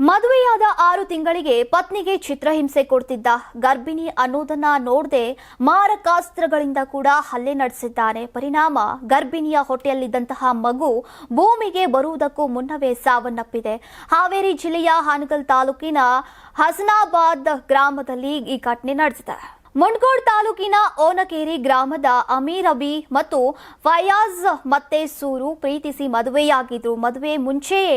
ಮದುವೆಯಾದ ಆರು ತಿಂಗಳಿಗೆ ಪತ್ನಿಗೆ ಚಿತ್ರಹಿಂಸೆ ಕೊಡ್ತಿದ್ದ ಗರ್ಭಿಣಿ ಅನ್ನೋದನ್ನ ನೋಡದೆ ಮಾರಕಾಸ್ತ್ರಗಳಿಂದ ಕೂಡ ಹಲ್ಲೆ ನಡೆಸಿದ್ದಾನೆ. ಪರಿಣಾಮ ಗರ್ಭಿಣಿಯ ಹೊಟ್ಟೆಯಲ್ಲಿದ್ದಂತಹ ಮಗು ಭೂಮಿಗೆ ಬರುವುದಕ್ಕೂ ಮುನ್ನವೇ ಸಾವನ್ನಪ್ಪಿದೆ. ಹಾವೇರಿ ಜಿಲ್ಲೆಯ ಹಾನಗಲ್ ತಾಲೂಕಿನ ಹಸನಾಬಾದ್ ಗ್ರಾಮದಲ್ಲಿ ಈ ಘಟನೆ ನಡೆದಿದೆ. ಮುಂಡ್ಗೋಡ್ ತಾಲೂಕಿನ ಓನಕೇರಿ ಗ್ರಾಮದ ಅಮೀರ್ ಅಬಿ ಮತ್ತು ಫಯಾಜ್ ಮತ್ತೆ ಸೂರು ಪ್ರೀತಿಸಿ ಮದುವೆಯಾಗಿದ್ರು ಮದುವೆ ಮುಂಚೆಯೇ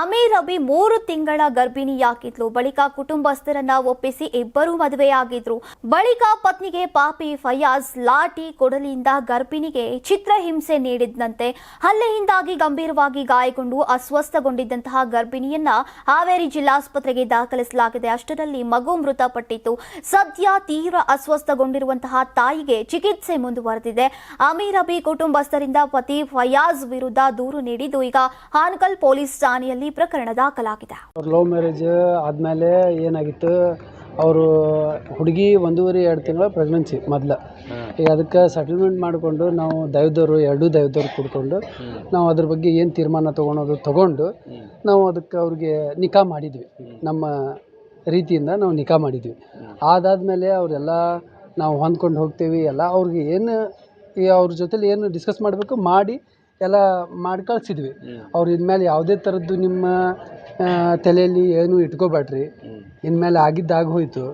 ಅಮೀರ್ ಅಬಿ ಮೂರು ತಿಂಗಳ ಗರ್ಭಿಣಿಯಾಗಿದ್ಲು ಬಳಿಕ ಕುಟುಂಬಸ್ಥರನ್ನ ಒಪ್ಪಿಸಿ ಇಬ್ಬರು ಮದುವೆಯಾಗಿದ್ರು. ಬಳಿಕ ಪತ್ನಿಗೆ ಪಾಪಿ ಫಯಾಜ್ ಲಾಠಿ ಕೊಡಲಿಯಿಂದ ಗರ್ಭಿಣಿಗೆ ಚಿತ್ರಹಿಂಸೆ ನೀಡಿದಂತೆ ಹಲ್ಲೆಯಿಂದಾಗಿ ಗಂಭೀರವಾಗಿ ಗಾಯಗೊಂಡು ಅಸ್ವಸ್ಥಗೊಂಡಿದ್ದಂತಹ ಗರ್ಭಿಣಿಯನ್ನ ಹಾವೇರಿ ಜಿಲ್ಲಾಸ್ಪತ್ರೆಗೆ ದಾಖಲಿಸಲಾಗಿದೆ. ಅಷ್ಟರಲ್ಲಿ ಮಗು ಮೃತಪಟ್ಟಿತ್ತು. ಸದ್ಯ ತೀವ್ರ ಅಸ್ವಸ್ಥಗೊಂಡಿರುವಂತಹ ತಾಯಿಗೆ ಚಿಕಿತ್ಸೆ ಮುಂದುವರೆದಿದೆ. ಅಮೀರ್ ಅಬಿ ಕುಟುಂಬಸ್ಥರಿಂದ ಪತಿ ಫಯಾಜ್ ವಿರುದ್ಧ ದೂರು ನೀಡಿದ್ದು ಈಗ ಹಾನಗಲ್ ಪೊಲೀಸ್ ಠಾಣೆಯಲ್ಲಿ ಪ್ರಕರಣ ದಾಖಲಾಗಿದೆ. ಅವ್ರ ಲವ್ ಮ್ಯಾರೇಜ್ ಆದಮೇಲೆ ಏನಾಗಿತ್ತು? ಅವರು ಹುಡುಗಿ ಒಂದೂವರೆ ಎರಡು ತಿಂಗಳ ಪ್ರೆಗ್ನೆನ್ಸಿ ಮೊದಲ. ಈಗ ಅದಕ್ಕೆ ಸೆಟಲ್ಮೆಂಟ್ ಮಾಡಿಕೊಂಡು ನಾವು ದೈವದವರು ಎರಡೂ ದೈವದವ್ರು ಕೂಡ್ಕೊಂಡು ನಾವು ಅದ್ರ ಬಗ್ಗೆ ಏನು ತೀರ್ಮಾನ ತೊಗೊಳೋದು ತೊಗೊಂಡು ನಾವು ಅದಕ್ಕೆ ಅವ್ರಿಗೆ ನಿಕಾ ಮಾಡಿದ್ವಿ. ನಮ್ಮ ರೀತಿಯಿಂದ ನಾವು ನಿಕಾ ಮಾಡಿದ್ವಿ. ಅದಾದಮೇಲೆ ಅವರೆಲ್ಲ ನಾವು ಹೊಂದ್ಕೊಂಡು ಹೋಗ್ತೀವಿ ಎಲ್ಲ ಅವ್ರಿಗೆ ಏನು ಈ ಅವ್ರ ಜೊತೆಲಿ ಏನು ಡಿಸ್ಕಸ್ ಮಾಡಬೇಕು ಮಾಡಿ ಎಲ್ಲ ಮಾಡಿ ಕಳಿಸಿದ್ವಿ. ಅವ್ರು ಇನ್ಮೇಲೆ ಯಾವುದೇ ಥರದ್ದು ನಿಮ್ಮ ತಲೆಯಲ್ಲಿ ಏನು ಇಟ್ಕೋಬೇಡ್ರಿ. ಇನ್ಮೇಲೆ ಆಗಿದ್ದು ಹೋಯಿತು.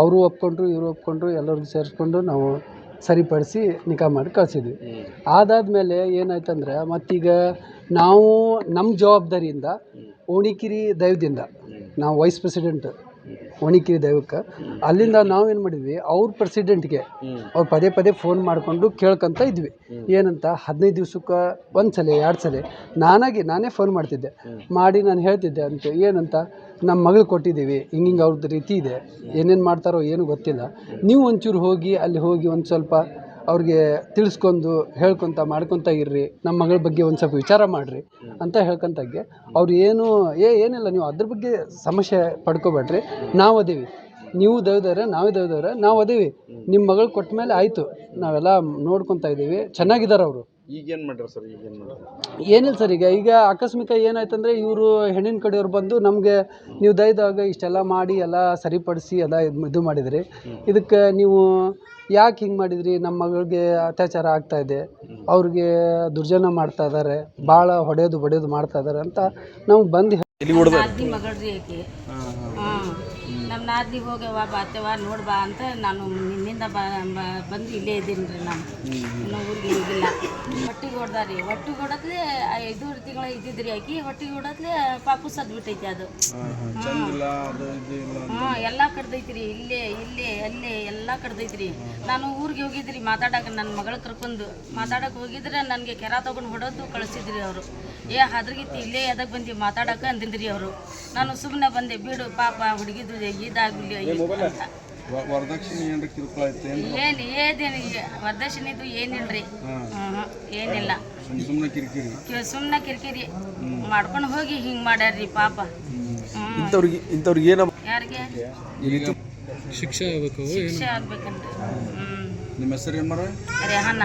ಅವರು ಒಪ್ಕೊಂಡ್ರು ಇವರು ಒಪ್ಕೊಂಡ್ರು ಎಲ್ಲರಿಗೂ ಸೇರಿಸ್ಕೊಂಡು ನಾವು ಸರಿಪಡಿಸಿ ನಿಕಾ ಮಾಡಿ ಕಳಿಸಿದ್ವಿ. ಅದಾದಮೇಲೆ ಏನಾಯ್ತಂದ್ರೆ ಮತ್ತೀಗ ನಾವು ನಮ್ಮ ಜವಾಬ್ದಾರಿಯಿಂದ ಓಣಿಕಿರಿ ದೈವದಿಂದ ನಾವು ವೈಸ್ ಪ್ರೆಸಿಡೆಂಟ್ ಓಣಿಕಿರಿ ದೈವಕ್ಕೆ. ಅಲ್ಲಿಂದ ನಾವೇನು ಮಾಡಿದ್ವಿ ಅವ್ರ ಪ್ರೆಸಿಡೆಂಟ್ಗೆ ಅವ್ರು ಪದೇ ಪದೇ ಫೋನ್ ಮಾಡಿಕೊಂಡು ಕೇಳ್ಕೊಂತ ಇದ್ವಿ. ಏನಂತ ಹದಿನೈದು ದಿವ್ಸಕ್ಕೆ ಒಂದು ಸಲ ಎರಡು ಸಲ ನಾನಾಗಿ ನಾನೇ ಫೋನ್ ಮಾಡ್ತಿದ್ದೆ. ಮಾಡಿ ನಾನು ಹೇಳ್ತಿದ್ದೆ ಅಂತ ಏನಂತ ನಮ್ಮ ಮಗಳು ಕೊಟ್ಟಿದ್ದೀವಿ ಹಿಂಗಿಂಗೆ ಅವ್ರದ್ದು ರೀತಿ ಇದೆ ಏನೇನು ಮಾಡ್ತಾರೋ ಏನು ಗೊತ್ತಿಲ್ಲ. ನೀವು ಒಂಚೂರು ಹೋಗಿ ಅಲ್ಲಿ ಹೋಗಿ ಒಂದು ಸ್ವಲ್ಪ ಅವ್ರಿಗೆ ತಿಳಿಸ್ಕೊಂಡು ಹೇಳ್ಕೊತ ಮಾಡ್ಕೊತ ಇರ್ರಿ. ನಮ್ಮ ಮಗಳ ಬಗ್ಗೆ ಒಂದು ಸ್ವಲ್ಪ ವಿಚಾರ ಮಾಡಿರಿ ಅಂತ ಹೇಳ್ಕೊಂತಾಗೆ ಅವ್ರು ಏನು, ಏ, ಏನಿಲ್ಲ, ನೀವು ಅದ್ರ ಬಗ್ಗೆ ಸಮಸ್ಯೆ ಪಡ್ಕೊಬೇಡ್ರಿ. ನಾವು ಅದೀವಿ. ನೀವು ದೈವದವ್ರೆ, ನಾವೇ ದೈವದವ್ರೆ, ನಾವು ಅದೀವಿ. ನಿಮ್ಮ ಮಗಳು ಕೊಟ್ಟ ಮೇಲೆ ಆಯಿತು. ನಾವೆಲ್ಲ ನೋಡ್ಕೊತ ಇದ್ದೀವಿ ಚೆನ್ನಾಗಿದ್ದಾರೆ ಅವರು. ಈಗೇನು ಮಾಡ್ರಿ ಸರ್ ಈಗೇನು ಮಾಡ್ರಿ ಏನಿಲ್ಲ ಸರ್ ಈಗ ಈಗ ಆಕಸ್ಮಿಕ ಏನಾಯ್ತಂದ್ರೆ ಇವರು ಹೆಣ್ಣಿನ ಕಡೆಯವ್ರು ಬಂದು ನಮಗೆ ನೀವು ದಯದಾಗ ಇಷ್ಟೆಲ್ಲ ಮಾಡಿ ಎಲ್ಲ ಸರಿಪಡಿಸಿ ಎಲ್ಲ ಇದ್- ಇದು ಮಾಡಿದ್ರಿ. ಇದಕ್ಕೆ ನೀವು ಯಾಕೆ ಹಿಂಗೆ ಮಾಡಿದ್ರಿ? ನಮ್ಮ ಮಗಳಿಗೆ ಅತ್ಯಾಚಾರ ಆಗ್ತಾ ಇದೆ. ಅವ್ರಿಗೆ ದುರ್ಜನ ಮಾಡ್ತಾ ಇದ್ದಾರೆ ಭಾಳ ಹೊಡೆಯೋದು ಬಡಿಯೋದು ಮಾಡ್ತಾ ಇದ್ದಾರೆ ಅಂತ ನಮ್ಗೆ ಬಂದು ಹೇಳಿ ಹೊಡೆದ ನಾದ್ನಿ ಮಗಳ್ರಿ ಆಕಿ ಹಾಂ. ನಮ್ಮ ನಾದ್ನಿ ಹೋಗ್ಯವ ವಾ ನೋಡ್ ಬಾ ಅಂತ ನಾನು ನಿನ್ನಿಂದ ಬಂದು ಇಲ್ಲೇ ಇದ್ದೀನಿ ರೀ ನಾನು ಇನ್ನೂ ಊರಿಗೆ ಹೋಗಿಲ್ಲ ಹೊಟ್ಟಿಗೆ ಹೊಡ್ದಾರಿ. ಹೊಟ್ಟಿಗೆ ಹೊಡೋದ್ಲೆ ಐದು ತಿಂಗಳ ಇದ್ದಿದ್ರಿ ಆಕಿ. ಹೊಟ್ಟಿಗೆ ಹೊಡೋದ್ಲೆ ಪಾಪು ಸದ್ಬಿಟ್ಟೈತಿ ಅದು. ಹಾ ಎಲ್ಲ ಕಡ್ದೈತ್ರಿ. ಇಲ್ಲೇ ಇಲ್ಲೇ ಅಲ್ಲೇ ಎಲ್ಲ ಕಡ್ದೈತ್ರಿ. ನಾನು ಊರಿಗೆ ಹೋಗಿದ್ರಿ ಮಾತಾಡಕ್ಕೆ ನನ್ನ ಮಗಳ ಕರ್ಕೊಂಡು. ಮಾತಾಡಕ್ಕೆ ಹೋಗಿದ್ರೆ ನನಗೆ ಕೆರ ತಗೊಂಡು ಹೊಡೋದು ಕಳಿಸಿದ್ರಿ ಅವರು. ಏ ಹದ್ರಗಿತ್ತು ಇಲ್ಲೇ ಎದಕ್ಕೆ ಬಂದು ಮಾತಾಡಕ್ಕೆ ಅಂದಿದ್ರಿ ಅವರು. ನಾನು ಸುಮ್ಮನೆ ಬಂದೆ ಬಿಡು ಪಾಪ ಹುಡುಗಿದು ಇದಾಗಲಿ ಅಂತ. ವರದಕ್ಷಿಣೆ ಏನ್ರಿ ಕಿರುಕುಳ ಐತೆ ಏನು ಏನು ಏನೇನು ವರದಕ್ಷಿಣೆದು ಏನಿಲ್ರಿ? ಹ್ಞೂ ಏನಿಲ್ಲ. ಸುಮ್ಮನೆ ಕಿರಿಕಿರಿ. ಸುಮ್ಮನೆ ಕಿರಿಕಿರಿ. ಮಾಡ್ಕೊಂಡು ಹೋಗಿ ಹಿಂಗೆ ಮಾಡ್ಯಾರ್ರಿ ಪಾಪ. ಹ್ಞೂ ಇಂಥವ್ರಿಗೆ ಇಂಥವ್ರಿಗೆ ಏನ ಯಾರಿಗೆ? ಶಿಕ್ಷೆ ಆಗಬೇಕು ಶಿಕ್ಷೆ ಆಗ್ಬೇಕಂತ ನಿಮ್ಮ ಹೆಸರು ಏನು ಮಾರ ರೆಹನ್ನ